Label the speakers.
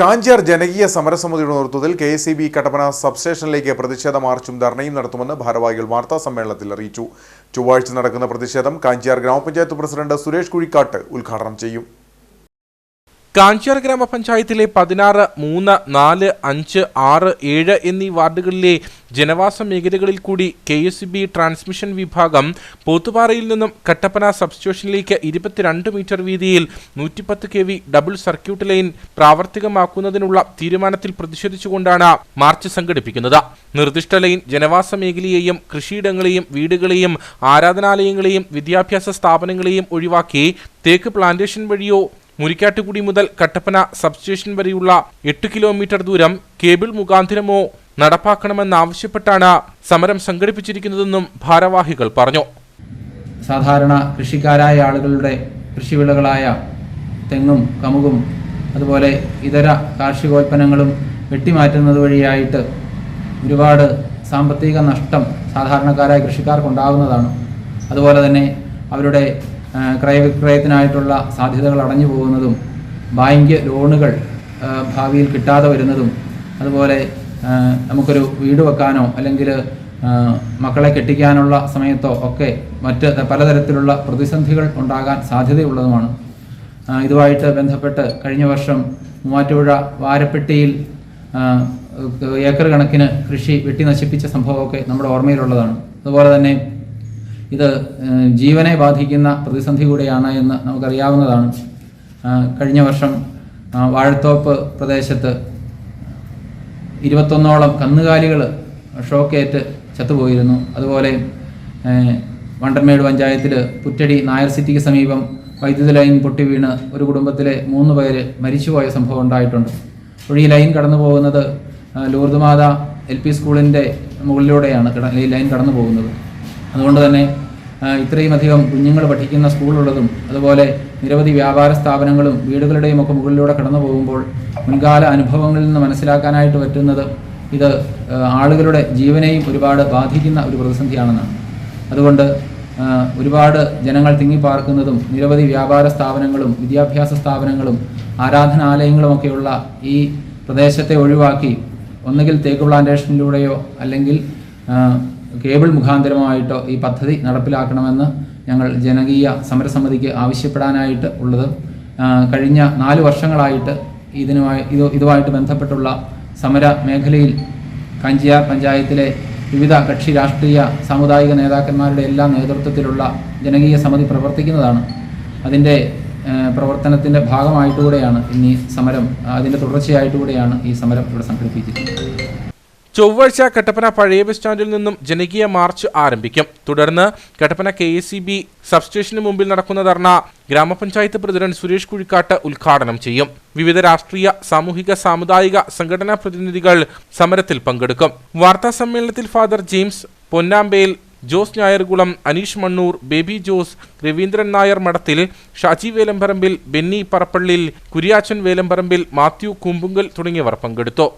Speaker 1: കാഞ്ചാർ ജനകീയ സമരസമിതിയുടെ നേതൃത്വത്തിൽ K S E B Kattappana സബ്സ്റ്റേഷനിലേക്ക് പ്രതിഷേധ മാർച്ചും ധർണയും നടത്തുമെന്ന് ഭാരവാഹികൾ വാർത്താ സമ്മേളനത്തിൽ അറിയിച്ചു. ചൊവ്വാഴ്ച നടക്കുന്ന പ്രതിഷേധം കാഞ്ചാർ ഗ്രാമപഞ്ചായത്ത് പ്രസിഡന്റ് സുരേഷ് കുഴിക്കാട്ട് ഉദ്ഘാടനം ചെയ്യും.
Speaker 2: കാഞ്ചാർ ഗ്രാമപഞ്ചായത്തിലെ പതിനാറ് മൂന്ന് നാല് അഞ്ച് ആറ് ഏഴ് എന്നീ വാർഡുകളിലെ ജനവാസ മേഖലകളിൽ കൂടി കെ എസ് ബി ട്രാൻസ്മിഷൻ വിഭാഗം പോത്തുപാറയിൽ നിന്നും കട്ടപ്പന സബ്സ്റ്റേഷനിലേക്ക് ഇരുപത്തിരണ്ട് മീറ്റർ വീതിയിൽ നൂറ്റിപ്പത്ത് K V double circuit line പ്രാവർത്തികമാക്കുന്നതിനുള്ള തീരുമാനത്തിൽ പ്രതിഷേധിച്ചുകൊണ്ടാണ് മാർച്ച് സംഘടിപ്പിക്കുന്നത്. നിർദ്ദിഷ്ട ലൈൻ ജനവാസ മേഖലയെയും കൃഷിയിടങ്ങളെയും വീടുകളെയും ആരാധനാലയങ്ങളെയും വിദ്യാഭ്യാസ സ്ഥാപനങ്ങളെയും ഒഴിവാക്കി തേക്ക് പ്ലാന്റേഷൻ വഴിയോ മുരിക്കാട്ടുകുടി മുതൽ കട്ടപ്പന സബ്സ്റ്റേഷൻ വരെയുള്ള എട്ട് കിലോമീറ്റർ ദൂരം കേബിൾ മുഖാന്തിരമോ നടപ്പാക്കണമെന്നാവശ്യപ്പെട്ടാണ് സമരം സംഘടിപ്പിച്ചിരിക്കുന്നതെന്നും ഭാരവാഹികൾ പറഞ്ഞു.
Speaker 3: സാധാരണ കൃഷിക്കാരായ ആളുകളുടെ കൃഷിവിളകളായ തെങ്ങും കമുകും അതുപോലെ ഇതര കാർഷികോൽപ്പന്നങ്ങളും വെട്ടിമാറ്റുന്നത് വഴിയായിട്ട് ഒരുപാട് സാമ്പത്തിക നഷ്ടം സാധാരണക്കാരായ കൃഷിക്കാർക്കുണ്ടാകുന്നതാണ്. അതുപോലെ തന്നെ അവരുടെ ക്രയവിക്രയത്തിനായിട്ടുള്ള സാധ്യതകൾ അടഞ്ഞു പോകുന്നതും ബാങ്ക് ലോണുകൾ ഭാവിയിൽ കിട്ടാതെ വരുന്നതും അതുപോലെ നമുക്കൊരു വീട് വെക്കാനോ അല്ലെങ്കിൽ മക്കളെ കെട്ടിക്കാനുള്ള സമയത്തോ ഒക്കെ മറ്റ് പലതരത്തിലുള്ള പ്രതിസന്ധികൾ ഉണ്ടാകാൻ സാധ്യതയുള്ളതുമാണ്. ഇതുമായിട്ട് ബന്ധപ്പെട്ട് കഴിഞ്ഞ വർഷം മൂവാറ്റുപുഴ വാരപ്പെട്ടിയിൽ ഏക്കർ കണക്കിന് കൃഷി വെട്ടി നശിപ്പിച്ച സംഭവമൊക്കെ നമ്മുടെ ഓർമ്മയിലുള്ളതാണ്. അതുപോലെ തന്നെ ഇത് ജീവനെ ബാധിക്കുന്ന പ്രതിസന്ധി കൂടിയാണ് എന്ന് നമുക്കറിയാവുന്നതാണ്. കഴിഞ്ഞ വർഷം വാഴത്തോപ്പ് പ്രദേശത്ത് ഇരുപത്തൊന്നോളം കന്നുകാലികൾ ഷോക്കേറ്റ് ചത്തുപോയിരുന്നു. അതുപോലെ വണ്ടർമേട് പഞ്ചായത്തിൽ പുറ്റടി നായർ സിറ്റിക്ക് സമീപം വൈദ്യുതി ലൈൻ പൊട്ടി വീണ് ഒരു കുടുംബത്തിലെ മൂന്ന് പേര് മരിച്ചുപോയ സംഭവം ഉണ്ടായിട്ടുണ്ട്. ഒഴി ലൈൻ കടന്നു പോകുന്നത് ലൂർദ്മാത ലൂർദ് എൽ പി സ്കൂളിന്റെ മുകളിലൂടെയാണ് ഈ ലൈൻ കടന്നു പോകുന്നത്. അതുകൊണ്ട് തന്നെ ഇത്രയും അധികം കുഞ്ഞുങ്ങൾ പഠിക്കുന്ന സ്കൂളുള്ളതും അതുപോലെ നിരവധി വ്യാപാര സ്ഥാപനങ്ങളും വീടുകളുടെയും ഒക്കെ മുകളിലൂടെ കടന്നു പോകുമ്പോൾ മുൻകാല അനുഭവങ്ങളിൽ നിന്ന് മനസ്സിലാക്കാനായിട്ട് പറ്റുന്നത് ഇത് ആളുകളുടെ ജീവനെയും ഒരുപാട് ബാധിക്കുന്ന ഒരു പ്രതിസന്ധിയാണെന്നാണ്. അതുകൊണ്ട് ഒരുപാട് ജനങ്ങൾ തിങ്ങിപ്പാർക്കുന്നതും നിരവധി വ്യാപാര സ്ഥാപനങ്ങളും വിദ്യാഭ്യാസ സ്ഥാപനങ്ങളും ആരാധനാലയങ്ങളുമൊക്കെയുള്ള ഈ പ്രദേശത്തെ ഒഴിവാക്കി ഒന്നുകിൽ തേക്ക് പ്ലാന്റേഷനിലൂടെയോ അല്ലെങ്കിൽ കേബിൾ മുഖാന്തരമായിട്ടോ ഈ പദ്ധതി നടപ്പിലാക്കണമെന്ന് ഞങ്ങൾ ജനകീയ സമരസമിതിക്ക് ആവശ്യപ്പെടാനായിട്ട് ഉള്ളത്. കഴിഞ്ഞ നാല് വർഷങ്ങളായിട്ട് ഇതിനുമായി ഇത് ഇതുമായിട്ട് ബന്ധപ്പെട്ടുള്ള സമര മേഖലയിൽ കഞ്ചിയാർ പഞ്ചായത്തിലെ വിവിധ കക്ഷി രാഷ്ട്രീയ സാമുദായിക നേതാക്കന്മാരുടെ എല്ലാ നേതൃത്വത്തിലുള്ള ജനകീയ സമിതി പ്രവർത്തിക്കുന്നതാണ്. അതിന്റെ പ്രവർത്തനത്തിന്റെ ഭാഗമായിട്ടുകൂടെയാണ് ഇന്ന് ഈ സമരം അതിന്റെ തുടർച്ചയായിട്ടുകൂടെയാണ് ഈ സമരം ഇവിടെ സംഘടിപ്പിച്ചിരിക്കുന്നത്.
Speaker 2: ചൊവ്വാഴ്ച കട്ടപ്പന പഴയ ബസ് സ്റ്റാൻഡിൽ നിന്നും ജനകീയ മാർച്ച് ആരംഭിക്കും. തുടർന്ന് Kattappana K S C B സബ്സ്റ്റേഷന് മുമ്പിൽ നടക്കുന്ന ധർണ ഗ്രാമപഞ്ചായത്ത് പ്രസിഡന്റ് സുരേഷ് കുഴിക്കാട്ട് ഉദ്ഘാടനം ചെയ്യും. വിവിധ രാഷ്ട്രീയ സാമൂഹിക സാമുദായിക സംഘടനാ പ്രതിനിധികൾ സമരത്തിൽ പങ്കെടുക്കും. വാർത്താ സമ്മേളനത്തിൽ ഫാദർ ജെയിംസ് പൊന്നാമ്പേൽ ജോസ് ഞായർകുളം അനീഷ് മണ്ണൂർ ബേബി ജോസ് രവീന്ദ്രൻ നായർ മഠത്തിൽ ഷാജി വേലമ്പറമ്പിൽ ബെന്നി പറപ്പള്ളിൽ കുര്യാച്ചൻ വേലമ്പറമ്പിൽ മാത്യു കുമ്പുങ്കൽ തുടങ്ങിയവർ പങ്കെടുത്തു.